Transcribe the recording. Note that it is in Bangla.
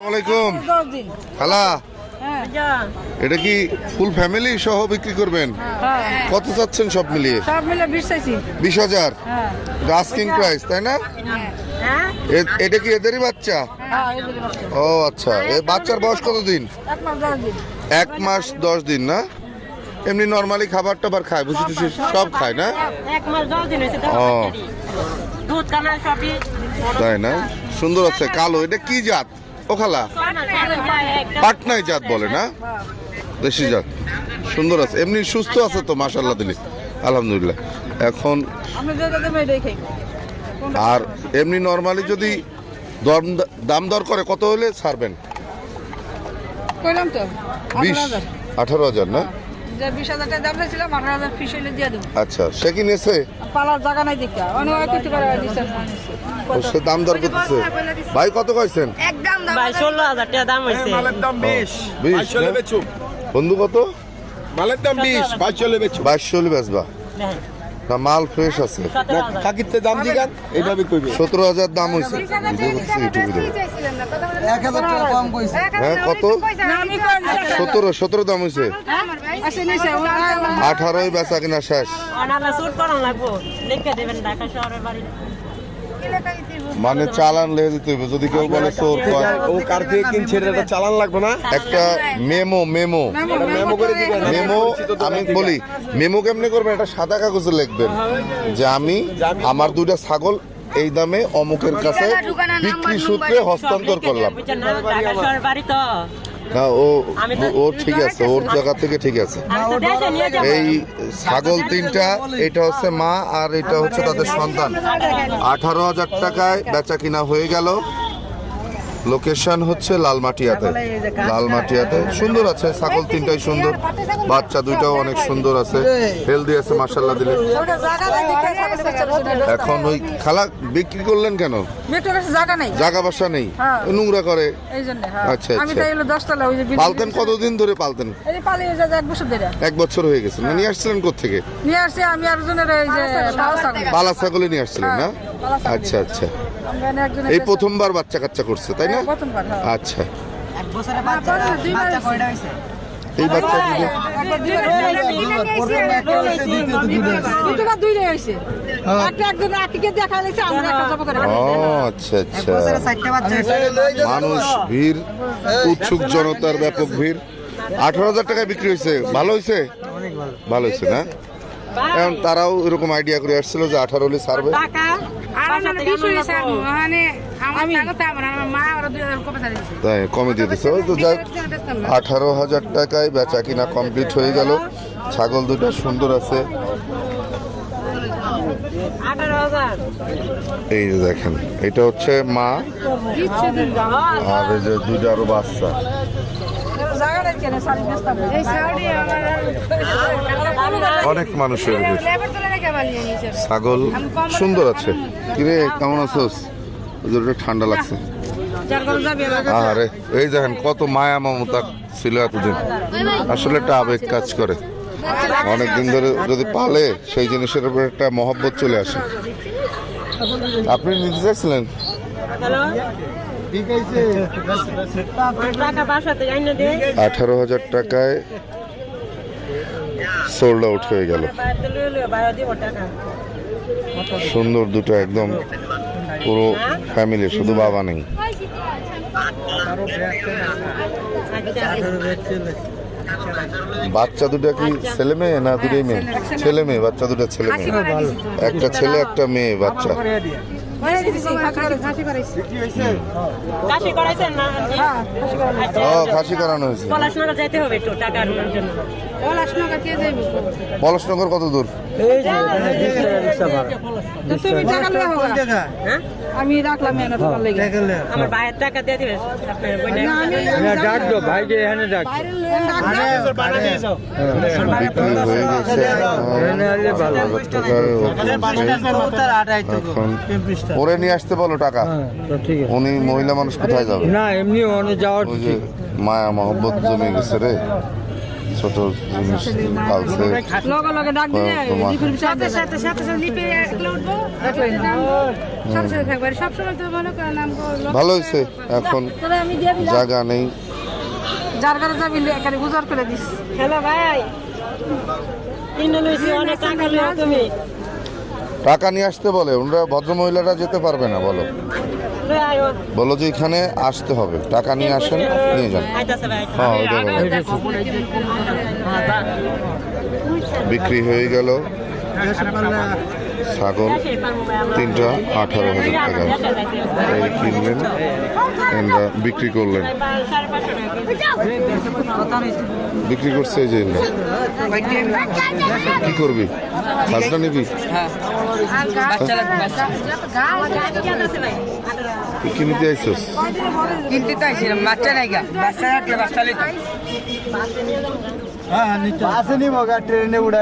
আসসালামাইকুম খালা হ্যাঁ। এটা কি ফুল ফ্যামিলি সহ বিক্রি করবেন? হ্যাঁ। কত চাচ্ছেন সব মিলিয়ে? সব মিলে বিশ হাজার? হ্যাঁ। আস্কিং প্রাইস তাই না? এটা কি এদেরই বাচ্চা? হ্যাঁ। ও আচ্ছা। এ বাচ্চার বয়স কত দিন। এক মাস দশ দিন না? এমনি নর্মালি খাবার টাবার খায় বুঝি টুসি সব খায় না? ও। তাই না? সুন্দর আছে কালো। এটা কি জাত? ও খালা? পাটনাই জাত বলে না? দেশি জাত। সুন্দর আছে। এমনি সুস্থ আছে তো মাশাল্লাহ দিলি। আলহামদুলিল্লাহ। এখন আর এমনি নর্মালি যদি দর দাম দর করে কত হলে ছাড়বেন? বিশ আঠারো হাজার না? যে বিশ হাজার টাকা দাম চাইছিলাম আঠারো হাজার ফিস হইলে দিয়ে দেবো। আচ্ছা সে কি নিয়েছে পালার জায়গা নাই অনেক হয় সে দাম দর করতেছে। ভাই কত কইছেন? একদম দাম ভাই ষোলো হাজার টাকা দাম হয়েছে মালের দাম বিশ। বিশ বাইশ চলে না? বেচু বন্ধু কত? মালের দাম বিশ বাইশ চলে বেচু বাইশশো হলে বেচবা। না মাল ফ্রেশ আছে। কাকিতে দাম দিগান এইভাবে কইবে। সতেরো হাজার দাম কইছে। হ্যাঁ কত? আমি কই দিছি সতেরো সতেরো দাম হইছে। আসে আঠারোই বেচা কিনা শেষ। অনালা সুট করান লাগবো। দেবেন ঢাকা শহরের বাড়ি মানে চালান লেগে যেতে হইবে। যদি কেউ বলে চোর ও কার থেকে কিনছে? এটা চালান লাগবে না? একটা মেমো মেমো। মেমো করে দিবেন। মেমো আমি বলি মেমো কেমনে করবেন? এটা সাদা কাগজে লিখবেন। যে আমি আমার দুইটা ছাগল এই দামে অমুকের কাছে বিক্রি সূত্রে হস্তান্তর করলাম। না ও ও ঠিক আছে ওর জায়গা থেকে ঠিক আছে। এই ছাগল তিনটা এটা হচ্ছে মা আর এটা হচ্ছে তাদের সন্তান। আঠারো হাজার টাকায় বেচা কিনা হয়ে গেল। লোকেশন হচ্ছে লালমাটিয়াতে। লালমাটিয়াতে। সুন্দর আছে ছাগল তিনটাই সুন্দর। বাচ্চা দুইটাও অনেক সুন্দর আছে। হেলদি আছে মার্শাল্লাহ দিলে। এখন ওই খালা বিক্রি করলেন কেন? জায়গা জাগা বাসা নেই। হ্যাঁ। নোংরা করে। হ্যাঁ। আচ্ছা, আচ্ছা। পালতেন কতদিন ধরে পালতেন? এক বছর ধরে। এক বছর হয়ে গেছে। না নিয়ে আসছিলেন কোথেকে নিয়ে আসছি আমি যে পালা ছাগলে। নিয়ে আসছিলেন না? আচ্ছা আচ্ছা। এই প্রথমবার বাচ্চা কাচ্চা করছে তাই না? হ্যাঁ, প্রথমবার হ্যাঁ। আচ্ছা। হইছে এই বাচ্চা আচ্ছা এক আচ্ছা মানুষ ভিড় উৎসুক জনতার ব্যাপক ভিড়। আঠারো হাজার টাকায় বিক্রি হয়েছে। ভালো হয়েছে? ভালো। হয়েছে না? এখন তারাও এরকম আইডিয়া করে আসছিল যে আঠারো হলে ছাড়বে। তাই কমে দিয়ে দিচ্ছে ওই তো যাই আঠারো হাজার টাকায় বেচা কিনা কমপ্লিট হয়ে গেল। ছাগল দুটো সুন্দর আছে। এই যে দেখেন এটা হচ্ছে মা আর এই যে দুইটা আরও বাচ্চা জায়গা নেই কেন শাড়ি বেচতাম এই শাড়ি অনেক মানুষের ছাগল সুন্দর আছে। কিরে কেমন আছোস? ঠান্ডা লাগছে। আরে এই দেখেন কত মায়া মমতা ছিল এতদিন। আসলে একটা আবেগ কাজ করে। অনেক দিন ধরে যদি পালে সেই জিনিসের উপর একটা মহব্বত চলে আসে। আপনি নিতে চাইছিলেন? আঠারো হাজার টাকায় সোল্ড আউট হয়ে গেল। সুন্দর দুটো একদম পুরো ফ্যামিলি শুধু বাবা নেই। বাচ্চা দুটো কি ছেলে মেয়ে না দুটোই মেয়ে? ছেলে। মেয়ে বাচ্চা দুটো ছেলে মেয়ে। একটা ছেলে একটা মেয়ে বাচ্চা। কাশি করাইছেন না আচ্ছা ও খাসি করানো হয়েছে পড়াশোনা যাইতে হবে একটু টাকা আনার জন্য পলাশনগর কত দূর হ্যাঁ। আমি রাখলাম লে আমার ভাইয়ের টাকা দিয়ে দিবে আপনার বইটা ডাক দো ভাইকে এখানে ডাক। বিক্রি হয়ে গেছে। হাজার টাকায় এখন পরে নিয়ে আসতে বলো টাকা। উনি মহিলা মানুষ কোথায় যাবে? না এমনি অনেক যাওয়ার মায়া মহব্বত জমে গেছে রে। ছোট জিনিস পালছে মনে ভালো হয়েছে। এখন জায়গা নেই। যার ঘরে যাবি এখানে গুজার করে দিস। হ্যালো ভাই। অনেক টাকা তুমি। টাকা নিয়ে আসতে বলে, ওনারা ভদ্রমহিলারা যেতে পারবে না, বলো। বলো যে এখানে আসতে হবে, টাকা নিয়ে আসেন, নিয়ে যান। হ্যাঁ বিক্রি হয়ে গেল। ছাগল তিনটা আঠারো হাজার টাকা। এই কিনলেন এনরা বিক্রি করলেন। বিক্রি করছে এই যে এনরা। কি করবি? খাজনা নিবি? বাচ্চা লাগবে বাচ্চা তুই কি নিতে আইসস? কিনতে তো আইছিলাম বাচ্চা নাই গা বাচ্চা রাখলে বাচ্চা হ্যাঁ আসেনি মগা ট্রেনে উড়ে